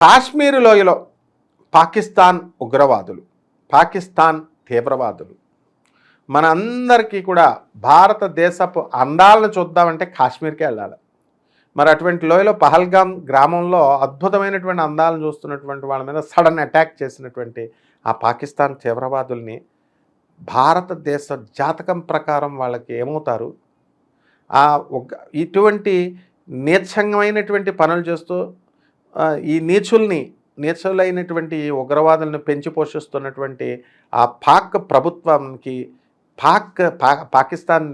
కాశ్మీర్ లోయలో పాకిస్తాన్ ఉగ్రవాదులు పాకిస్తాన్ తీవ్రవాదులు. మన అందరికీ కూడా భారతదేశపు అందాలను చూద్దామంటే కాశ్మీర్కే వెళ్ళాలి. మరి అటువంటి లోయలో పహల్గాం గ్రామంలో అద్భుతమైనటువంటి అందాలను చూస్తున్నటువంటి వాళ్ళ మీద సడన్ అటాక్ చేసినటువంటి ఆ పాకిస్తాన్ తీవ్రవాదుల్ని భారతదేశ జాతకం ప్రకారం వాళ్ళకి ఏమవుతారు? ఆ ఇటువంటి నీచంగమైనటువంటి పనులు చేస్తూ ఈ నీచుల్ని నీచులైనటువంటి ఈ ఉగ్రవాదులను పెంచి పోషిస్తున్నటువంటి ఆ పాక్ ప్రభుత్వానికి పాక్ పాకిస్తాన్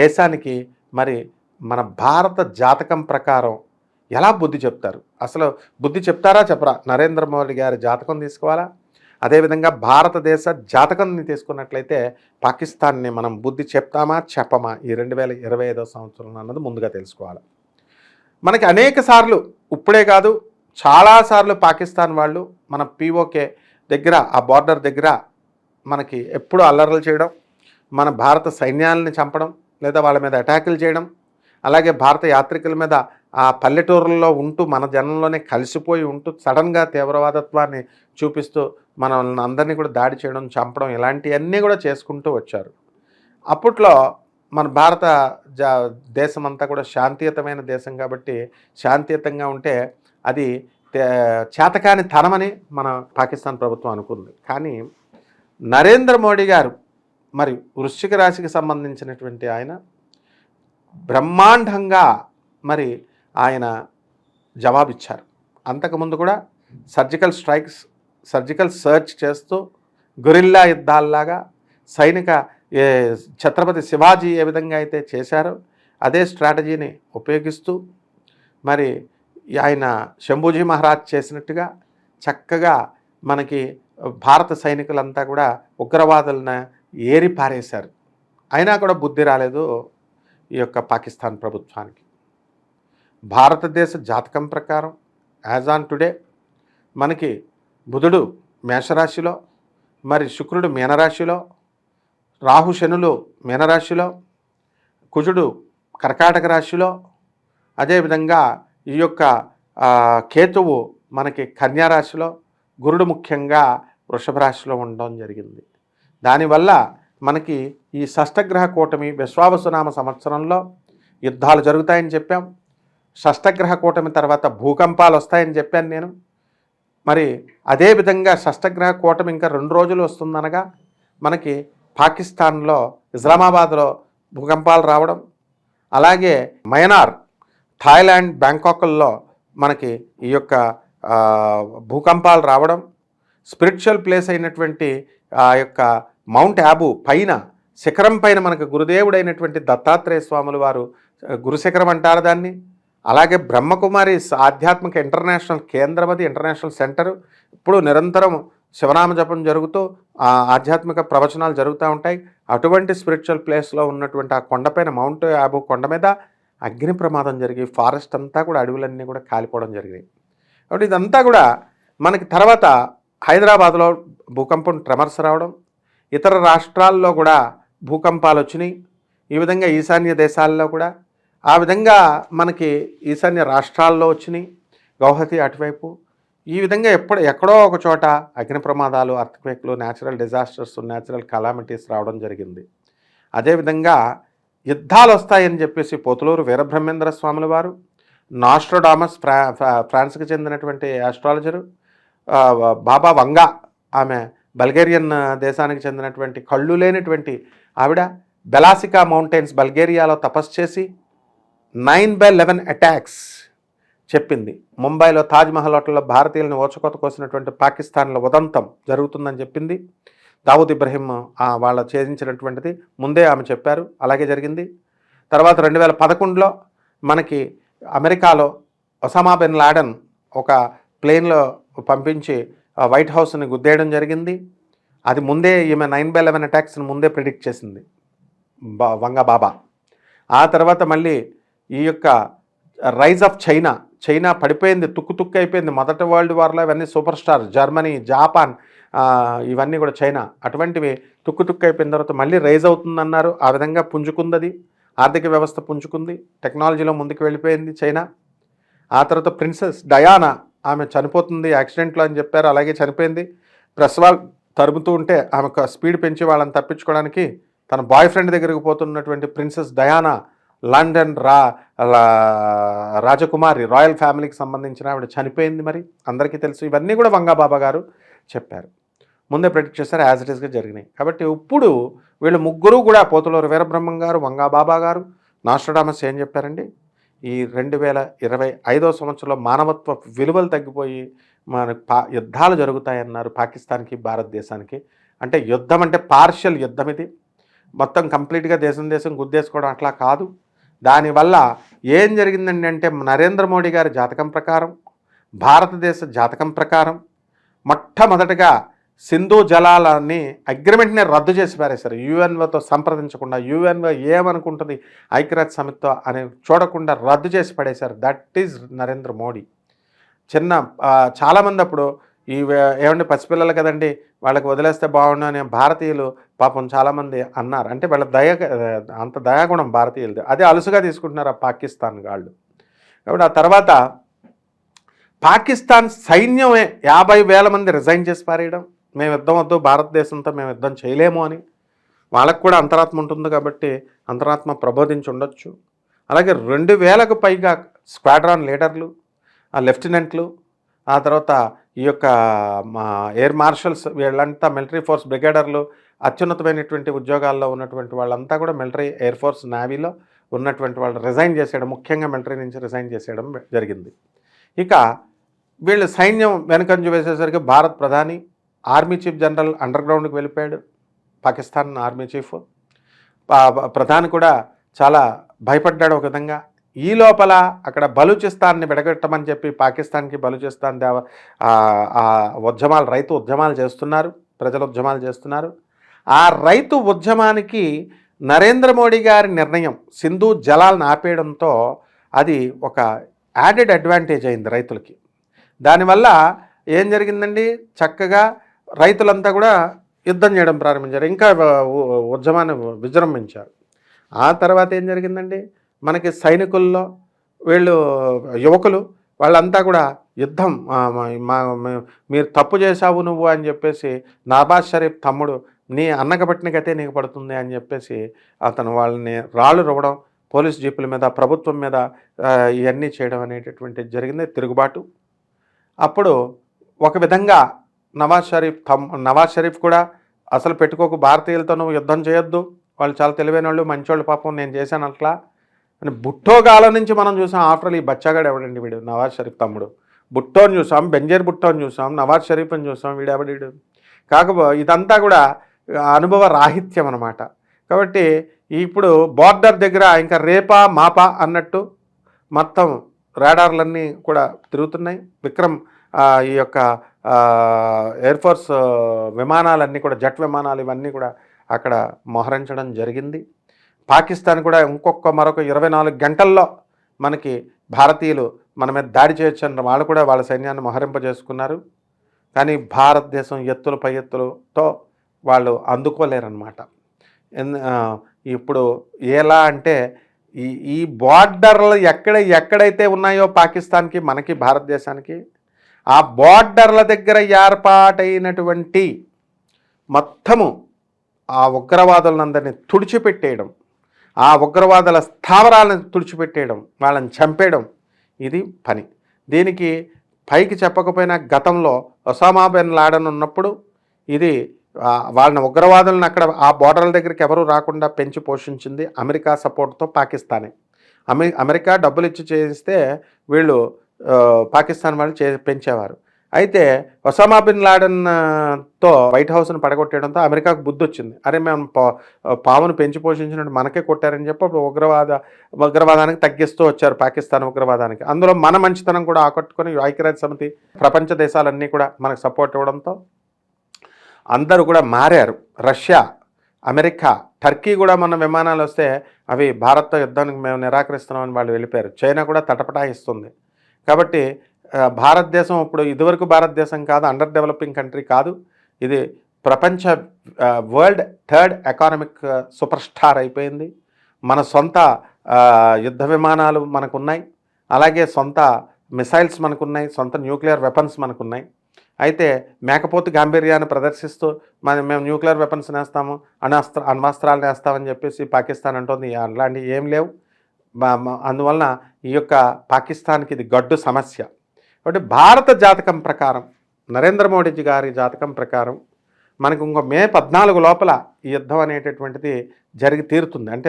దేశానికి మరి మన భారత జాతకం ప్రకారం ఎలా బుద్ధి చెప్తారు? అసలు బుద్ధి చెప్తారా చెప్పరా? నరేంద్ర మోడీ గారి జాతకం తీసుకోవాలా? అదేవిధంగా భారతదేశ జాతకంని తీసుకున్నట్లయితే పాకిస్తాన్ని మనం బుద్ధి చెప్తామా చెప్పమా? ఈ రెండు వేల ఇరవై ఐదో సంవత్సరం అన్నది ముందుగా తెలుసుకోవాలి. మనకి అనేక సార్లు ఇప్పుడే కాదు చాలాసార్లు పాకిస్తాన్ వాళ్ళు మన పీఓకే దగ్గర ఆ బార్డర్ దగ్గర మనకి ఎప్పుడు అల్లర్లు చేయడం మన భారత సైన్యాలని చంపడం లేదా వాళ్ళ మీద అటాకులు చేయడం అలాగే భారత యాత్రికుల మీద ఆ పల్లెటూరుల్లో ఉంటూ మన జనంలోనే కలిసిపోయి ఉంటూ సడన్గా తీవ్రవాదత్వాన్ని చూపిస్తూ మనల్ని అందరినీ కూడా దాడి చేయడం చంపడం ఇలాంటివన్నీ కూడా చేసుకుంటూ వచ్చారు. అప్పట్లో మన భారత జా దేశం అంతా కూడా శాంతియుతమైన దేశం కాబట్టి శాంతియుతంగా ఉంటే అది చేతకాని తనమని మన పాకిస్తాన్ ప్రభుత్వం అనుకుంది. కానీ నరేంద్ర మోడీ గారు మరి వృశ్చిక రాశికి సంబంధించినటువంటి ఆయన బ్రహ్మాండంగా మరి ఆయన జవాబిచ్చారు. అంతకుముందు కూడా సర్జికల్ స్ట్రైక్స్ సర్జికల్ సర్చ్ చేస్తూ గొరిల్లా యుద్ధాల్లాగా సైనిక ఏ ఛత్రపతి శివాజీ ఏ విధంగా అయితే చేశారో అదే స్ట్రాటజీని ఉపయోగిస్తూ మరి ఆయన శంభూజీ మహారాజ్ చేసినట్టుగా చక్కగా మనకి భారత సైనికులంతా కూడా ఉగ్రవాదులను ఏరి పారేశారు. అయినా కూడా బుద్ధి రాలేదు ఈ యొక్క పాకిస్తాన్ ప్రభుత్వానికి. భారతదేశ జాతకం ప్రకారం యాజ్ ఆన్ టుడే మనకి బుధుడు మేషరాశిలో మరి శుక్రుడు మీనరాశిలో రాహు శనులు మీనరాశిలో కుజుడు కర్కాటక రాశిలో అదేవిధంగా ఈ యొక్క కేతువు మనకి కన్యారాశిలో గురుడు ముఖ్యంగా వృషభ రాశిలో ఉండడం జరిగింది. దానివల్ల మనకి ఈ షష్టగ్రహ కూటమి విశ్వావసునామ సంవత్సరంలో యుద్ధాలు జరుగుతాయని చెప్పాం. షష్టగ్రహ కూటమి తర్వాత భూకంపాలు వస్తాయని చెప్పాను నేను. మరి అదేవిధంగా షష్టగ్రహ కూటమి ఇంకా రెండు రోజులు వస్తుందనగా మనకి పాకిస్తాన్లో ఇస్లామాబాద్లో భూకంపాలు రావడం అలాగే మయనార్ థాయిలాండ్ బ్యాంకాక్ల్లో మనకి ఈ యొక్క భూకంపాలు రావడం స్పిరిచువల్ ప్లేస్ అయినటువంటి ఆ యొక్క మౌంట్ యాబు పైన శిఖరం పైన మనకు గురుదేవుడైనటువంటి దత్తాత్రేయ స్వాములు వారు గురుశిఖరం అంటారు దాన్ని. అలాగే బ్రహ్మకుమారి ఆధ్యాత్మిక ఇంటర్నేషనల్ కేంద్రం అది ఇంటర్నేషనల్ సెంటర్. ఇప్పుడు నిరంతరం శివనామ జపం జరుగుతూ ఆ ఆధ్యాత్మిక ప్రవచనాలు జరుగుతూ ఉంటాయి. అటువంటి స్పిరిచువల్ ప్లేస్లో ఉన్నటువంటి ఆ కొండపైన మౌంట్ యాబు కొండ మీద అగ్ని ప్రమాదం జరిగి ఫారెస్ట్ అంతా కూడా అడవులన్నీ కూడా కాలిపోవడం జరిగింది. కాబట్టి ఇదంతా కూడా మనకి తర్వాత హైదరాబాద్లో భూకంపం ట్రెమర్స్ రావడం ఇతర రాష్ట్రాల్లో కూడా భూకంపాలు వచ్చినాయి. ఈ విధంగా ఈశాన్య దేశాల్లో కూడా ఆ విధంగా మనకి ఈశాన్య రాష్ట్రాల్లో వచ్చినాయి. గౌహతి అటువైపు ఈ విధంగా ఎప్పుడు ఎక్కడో ఒక చోట అగ్ని ప్రమాదాలు అర్థక్వేక్లు న్యాచురల్ డిజాస్టర్స్ న్యాచురల్ కలామిటీస్ రావడం జరిగింది. అదేవిధంగా యుద్ధాలు వస్తాయని చెప్పేసి పోతులూరు వీరబ్రహ్మేంద్ర స్వాముల వారు నాస్ట్రోడామస్ ఫ్రా ఫ్రాన్స్కి చెందినటువంటి ఆస్ట్రాలజరు బాబా వంగా ఆమె బల్గేరియన్ దేశానికి చెందినటువంటి కళ్ళు లేనటువంటి ఆవిడ బెలాసికా మౌంటైన్స్ బల్గేరియాలో తపస్సు చేసి నైన్ బై లెవెన్ అటాక్స్ చెప్పింది. ముంబైలో తాజ్మహల్ హోటల్లో భారతీయులను ఓచకోత కోసినటువంటి పాకిస్తాన్లో ఉదంతం జరుగుతుందని చెప్పింది. దావూద్ ఇబ్రహీం వాళ్ళ ఛేదించినటువంటిది ముందే ఆమె చెప్పారు. అలాగే జరిగింది. తర్వాత రెండు వేల పదకొండులో మనకి అమెరికాలో ఒసామా బిన్ లాడెన్ ఒక ప్లేన్లో పంపించి వైట్ హౌస్ని గుద్దేయడం జరిగింది. అది ముందే ఈమె నైన్ బై లెవెన్ అటాక్స్ని ముందే ప్రిడిక్ట్ చేసింది. బా వంగ బాబా. ఆ తర్వాత మళ్ళీ ఈ యొక్క రైజ్ ఆఫ్ చైనా. చైనా పడిపోయింది తుక్కు తుక్కు అయిపోయింది. మొదటి వరల్డ్ వార్లో ఇవన్నీ సూపర్ స్టార్ జర్మనీ జాపాన్ ఇవన్నీ కూడా చైనా. అటువంటివి తుక్కు తుక్కు అయిపోయిన తర్వాత మళ్ళీ రైజ్ అవుతుందన్నారు. ఆ విధంగా పుంజుకుంది ఆర్థిక వ్యవస్థ పుంజుకుంది. టెక్నాలజీలో ముందుకు వెళ్ళిపోయింది చైనా. ఆ తర్వాత ప్రిన్సెస్ డయానా ఆమె చనిపోతుంది యాక్సిడెంట్లో అని చెప్పారు. అలాగే చనిపోయింది. ప్రెస్ వాళ్ళు తరుముతూ ఉంటే ఆమె స్పీడ్ పెంచి వాళ్ళని తప్పించుకోవడానికి తన బాయ్ ఫ్రెండ్ దగ్గరికి పోతున్నటువంటి ప్రిన్సెస్ డయానా లండన్ రా రాజకుమారి రాయల్ ఫ్యామిలీకి సంబంధించిన ఆవిడ చనిపోయింది మరి. అందరికీ తెలుసు. ఇవన్నీ కూడా వంగాబాబా గారు చెప్పారు. ముందే ప్రెడిక్ట్ చేశారు యాజ్ ఇట్ ఈస్గా జరిగినాయి. కాబట్టి ఇప్పుడు వీళ్ళు ముగ్గురు కూడా పోతులూరు వీరబ్రహ్మం గారు వంగాబాబా గారు నాస్ట్రడామస్ ఏం చెప్పారండి? ఈ రెండు వేల ఇరవై ఐదో సంవత్సరంలో మానవత్వ విలువలు తగ్గిపోయి మన పా యుద్ధాలు జరుగుతాయన్నారు పాకిస్తాన్కి భారతదేశానికి. అంటే యుద్ధం అంటే పార్షియల్ యుద్ధం ఇది. మొత్తం కంప్లీట్గా దేశం దేశం గుద్దేసుకోవడం అట్లా కాదు. దానివల్ల ఏం జరిగిందండి అంటే నరేంద్ర మోడీ గారి జాతకం ప్రకారం భారతదేశ జాతకం ప్రకారం మొట్టమొదటగా సింధు జలాలని అగ్రిమెంట్ని రద్దు చేసి పారేశారు. యుఎన్ఓతో సంప్రదించకుండా యుఎన్ఓ ఏమనుకుంటుంది ఐక్యరాజ్య సమితితో అని చూడకుండా రద్దు చేసి పడేశారు. That is Narendra Modi. చిన్న చాలామంది అప్పుడు ఈ ఏమంటే పసిపిల్లలు కదండి వాళ్ళకి వదిలేస్తే బాగుండు అనే భారతీయులు పాపం చాలామంది అన్నారు. అంటే వాళ్ళ దయ అంత దయాగుణం భారతీయులది. అదే అలుసుగా తీసుకుంటున్నారు ఆ పాకిస్తాన్ వాళ్ళు కాబట్టి ఆ తర్వాత పాకిస్తాన్ సైన్యమే యాభై వేల మంది రిజైన్ చేసి పారేయడం. మేము యుద్ధం వద్దు భారతదేశంతో మేము యుద్ధం చేయలేము అని. వాళ్ళకు కూడా అంతరాత్మ ఉంటుంది కాబట్టి అంతరాత్మ ప్రబోధించి ఉండొచ్చు. అలాగే రెండు వేలకు పైగా స్క్వాడ్రాన్ లీడర్లు ఆ లెఫ్టినెంట్లు ఆ తర్వాత ఈ యొక్క మా ఎయిర్ మార్షల్స్ వీళ్ళంతా మిలిటరీ ఫోర్స్ బ్రిగేడర్లు అత్యున్నతమైనటువంటి ఉద్యోగాల్లో ఉన్నటువంటి వాళ్ళంతా కూడా మిలిటరీ ఎయిర్ ఫోర్స్ నావీలో ఉన్నటువంటి వాళ్ళు రిజైన్ చేసేయడం ముఖ్యంగా మిలిటరీ నుంచి రిజైన్ చేసేయడం జరిగింది. ఇక వీళ్ళు సైన్యం వెనకంజు వేసేసరికి భారత్ ప్రధాని ఆర్మీ చీఫ్ జనరల్ అండర్ గ్రౌండ్కి వెళ్ళిపోయాడు పాకిస్తాన్ ఆర్మీ చీఫ్. పా- ప్రధాని కూడా చాలా భయపడ్డాడు ఒక విధంగా. ఈ లోపల అక్కడ బలూచిస్తాన్ని విడగొట్టమని చెప్పి పాకిస్తాన్కి బలూచిస్తాన్ దేవ ఆ- ఉద్యమాలు రైతు ఉద్యమాలు చేస్తున్నారు ప్రజల ఉద్యమాలు చేస్తున్నారు. ఆ రైతు ఉద్యమానికి నరేంద్ర మోడీ గారి నిర్ణయం సింధు జలాలను ఆపేయడంతో అది ఒక యాడెడ్ అడ్వాంటేజ్ అయింది రైతులకి. దానివల్ల ఏం జరిగిందండి? చక్కగా రైతులంతా కూడా యుద్ధం చేయడం ప్రారంభించారు. ఇంకా ఉద్యమాన్ని విజృంభించారు. ఆ తర్వాత ఏం జరిగిందండి? మనకి సైనికుల్లో వీళ్ళు యువకులు వాళ్ళంతా కూడా యుద్ధం మా- మీరు తప్పు చేశావు నువ్వు అని చెప్పేసి నవాజ్ షరీఫ్ తమ్ముడు నీ అన్నకు గతే నీకు పడుతుంది అని చెప్పేసి అతను వాళ్ళని రాళ్ళు రువ్వడం పోలీస్ జీపుల మీద ప్రభుత్వం మీద ఇవన్నీ చేయడం అనేటటువంటిది జరిగింది తిరుగుబాటు. అప్పుడు ఒక విధంగా నవాజ్ షరీఫ్ తమ్ నవాజ్ షరీఫ్ కూడా అసలు పెట్టుకోకు భారతీయులతో నువ్వు యుద్ధం చేయొద్దు వాళ్ళు చాలా తెలివైన వాళ్ళు మంచోళ్ళు పాపం నేను చేశాను అట్లా అని బుట్టోగాల నుంచి మనం చూసాం. ఆఫ్టర్ ఈ బచ్చాగాడు ఎవడండి వీడు? నవాజ్ షరీఫ్ తమ్ముడు. బుట్టోని చూసాం బెంజర్ బుట్టోని చూసాం నవాజ్ షరీఫ్ అని చూసాం వీడు? ఎవడీడు కాకపో ఇదంతా కూడా అనుభవ రాహిత్యం అనమాట కాబట్టి ఇప్పుడు బార్డర్ దగ్గర ఇంకా రేపా మాపా అన్నట్టు మొత్తం రాడార్లన్నీ కూడా తిరుగుతున్నాయి. విక్రమ్ ఈ యొక్క ఎయిర్ ఫోర్స్ విమానాలన్నీ కూడా జట్ విమానాలు ఇవన్నీ కూడా అక్కడ మోహరించడం జరిగింది. పాకిస్తాన్ కూడా ఇంకొక మరొక ఇరవై నాలుగు గంటల్లో మనకి భారతీయులు మన మీద దాడి చేయొచ్చు వాళ్ళు కూడా వాళ్ళ సైన్యాన్ని మోహరింపజేసుకున్నారు. కానీ భారతదేశం ఎత్తులు పై ఎత్తులతో వాళ్ళు అందుకోలేరన్నమాట. ఇప్పుడు ఎలా అంటే ఈ ఈ బార్డర్లు ఎక్కడ ఎక్కడైతే ఉన్నాయో పాకిస్తాన్కి మనకి భారతదేశానికి ఆ బార్డర్ల దగ్గర ఏర్పాటైనటువంటి మొత్తము ఆ ఉగ్రవాదులందరినీ తుడిచిపెట్టేయడం ఆ ఉగ్రవాదుల స్థావరాలను తుడిచిపెట్టేయడం వాళ్ళని చంపేయడం ఇది పని. దీనికి పైకి చెప్పకపోయినా గతంలో ఒసామా బిన్ లాడన్ ఉన్నప్పుడు ఇది వాళ్ళని ఉగ్రవాదులను అక్కడ ఆ బోర్డర్ల దగ్గరికి ఎవరు రాకుండా పెంచి పోషించింది అమెరికా సపోర్ట్తో పాకిస్తానే. అమె అమెరికా డబ్బులు ఇచ్చి చేయిస్తే వీళ్ళు పాకిస్తాన్ వాళ్ళు చే పెంచేవారు. అయితే ఒసామా బిన్ లాడెన్తో వైట్ హౌస్ను పడగొట్టడంతో అమెరికాకు బుద్ధి వచ్చింది అరే మేము పా- పామును పెంచి పోషించినట్టు మనకే కొట్టారని చెప్పి అప్పుడు ఉగ్రవాద ఉగ్రవాదానికి తగ్గిస్తూ వచ్చారు పాకిస్తాన్ ఉగ్రవాదానికి. అందులో మన మంచితనం కూడా ఆకట్టుకొని ఐక్యరాజ్య సమితి ప్రపంచ దేశాలన్నీ కూడా మనకు సపోర్ట్ ఇవ్వడంతో అందరూ కూడా మారారు. రష్యా అమెరికా టర్కీ కూడా మన విమానాలు వస్తే అవి భారత్తో యుద్ధానికి మేము నిరాకరిస్తున్నామని వాళ్ళు వెళ్ళిపోయారు. చైనా కూడా తటపటాయిస్తుంది. కాబట్టి భారతదేశం ఇప్పుడు ఇదివరకు భారతదేశం కాదు అండర్ డెవలపింగ్ కంట్రీ కాదు. ఇది ప్రపంచ world third economic super star అయిపోయింది. మన సొంత యుద్ధ విమానాలు మనకున్నాయి. అలాగే సొంత మిసైల్స్ మనకున్నాయి సొంత న్యూక్లియర్ వెపన్స్ మనకున్నాయి. అయితే మేకపోతు గాంభీర్యాన్ని ప్రదర్శిస్తూ మన మేము న్యూక్లియర్ వెపన్స్ నేస్తాము అణస్త్ర అణ్వాస్త్రాలు వేస్తామని చెప్పేసి పాకిస్తాన్ అంటుంది. అలాంటివి ఏం లేవు. అందువలన ఈ యొక్క పాకిస్తాన్కి ఇది గడ్డు సమస్య. కాబట్టి భారత జాతకం ప్రకారం నరేంద్ర మోడీజీ గారి జాతకం ప్రకారం మనకు ఇంకో మే పద్నాలుగు లోపల ఈ యుద్ధం అనేటటువంటిది జరిగి తీరుతుంది. అంటే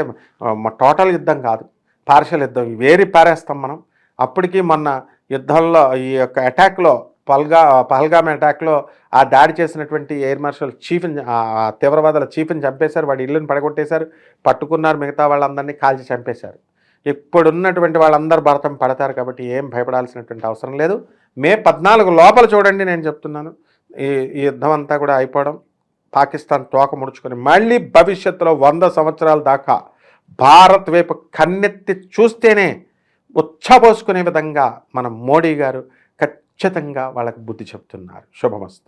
టోటల్ యుద్ధం కాదు పార్షల్ యుద్ధం. వేరి పారేస్తాం మనం. అప్పటికి మొన్న యుద్ధంలో ఈ యొక్క అటాక్లో పల్గా పహల్గామ్ అటాక్లో ఆ దాడి చేసినటువంటి ఎయిర్ మార్షల్ చీఫ్ని తీవ్రవాదుల చీఫ్ని చంపేశారు. వాడి ఇల్లుని పడగొట్టేశారు. పట్టుకున్నారు మిగతా వాళ్ళందరినీ కాల్చి చంపేశారు. ఇప్పుడున్నటువంటి వాళ్ళందరూ భరతం పడతారు కాబట్టి ఏం భయపడాల్సినటువంటి అవసరం లేదు. మే పద్నాలుగు లోపల చూడండి నేను చెప్తున్నాను. ఈ ఈ యుద్ధం అంతా కూడా అయిపోవడం. పాకిస్తాన్ తోక ముడుచుకొని మళ్ళీ భవిష్యత్తులో వంద సంవత్సరాల దాకా భారత్ వైపు కన్నెత్తి చూస్తేనే ఉచ్చబోసుకునే విధంగా మన మోడీ గారు ఖచ్చితంగా వాళ్ళకి బుద్ధి చెప్తున్నారు. శుభమస్తు.